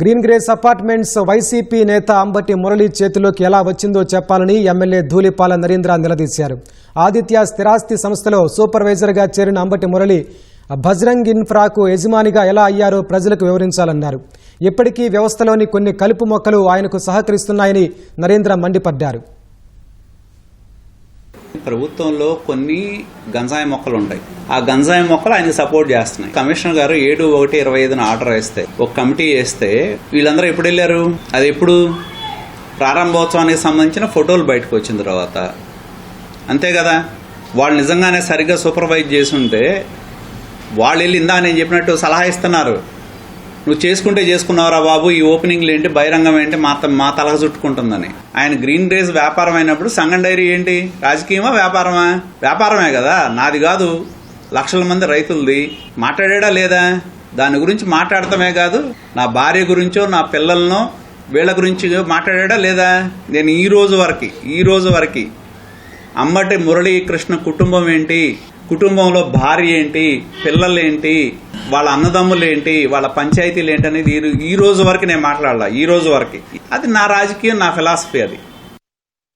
Green grace apartments YCP నేత అంబటి మురళి చేతిలోకి ఎలా వచ్చిందో చెప్పాలని ఎమ్మెల్యే ధూళిపాల నరేంద్ర నిలదీశారు. ఆదిత్య స్థిరాస్తి సంస్థలో సూపర్వైజర్గా చేరిన అంబటి మురళి భజ్రంగ్ ఇన్ఫ్రాకు యజమానిగా ఎలా అయ్యారో ప్రజలకు వివరించాలన్నారు. ఇప్పటికీ వ్యవస్థలోని కొన్ని కలుపు మొక్కలు ఆయనకు సహకరిస్తున్నాయని నరేంద్ర మండిపడ్డారు. ప్రభుత్వంలో కొన్ని గంజాయి మొక్కలు ఉంటాయి. ఆ గంజాయి మొక్కలు ఆయన సపోర్ట్ చేస్తున్నాయి. కమిషనర్ గారు ఏడు ఒకటి ఇరవై ఐదున ఆర్డర్ వేస్తే ఒక కమిటీ వేస్తే వీళ్ళందరూ ఎప్పుడు వెళ్ళారు? అది ఎప్పుడు? ప్రారంభోత్సవానికి సంబంధించిన ఫోటోలు బయటకు వచ్చిన తర్వాత. అంతే కదా? వాళ్ళు నిజంగానే సరిగ్గా సూపర్వైజ్ చేసి ఉంటే వాళ్ళు వెళ్ళి ఇందా నేను చెప్పినట్టు సలహా ఇస్తున్నారు. నువ్వు చేసుకుంటే చేసుకున్నావురా బాబు ఈ ఓపెనింగ్లు ఏంటి బహిరంగం ఏంటి మా మా తలక చుట్టుకుంటుందని. ఆయన గ్రీన్ రేస్ వ్యాపారం అయినప్పుడు సంగం డైరీ ఏంటి? రాజకీయమా వ్యాపారమా? వ్యాపారమే కదా నాది కాదు. లక్షల మంది రైతులది. మాట్లాడా లేదా? దాని గురించి మాట్లాడటమే కాదు. నా భార్య గురించో నా పిల్లలనో వీళ్ళ గురించి మాట్లాడా లేదా? నేను ఈ రోజు వరకు ఈ రోజు వరకు. అమ్మటి మురళీకృష్ణ కుటుంబం ఏంటి? కుటుంబంలో భార్య ఏంటి పిల్లలు ఏంటి వాళ్ళ అన్నదమ్ములు ఏంటి వాళ్ళ పంచాయతీలు ఏంటి అనేది ఈ- ఈ రోజు వరకు నేను మాట్లాడాల ఈ రోజు వరకు. అది నా రాజకీయం నా ఫిలాసఫీ అది.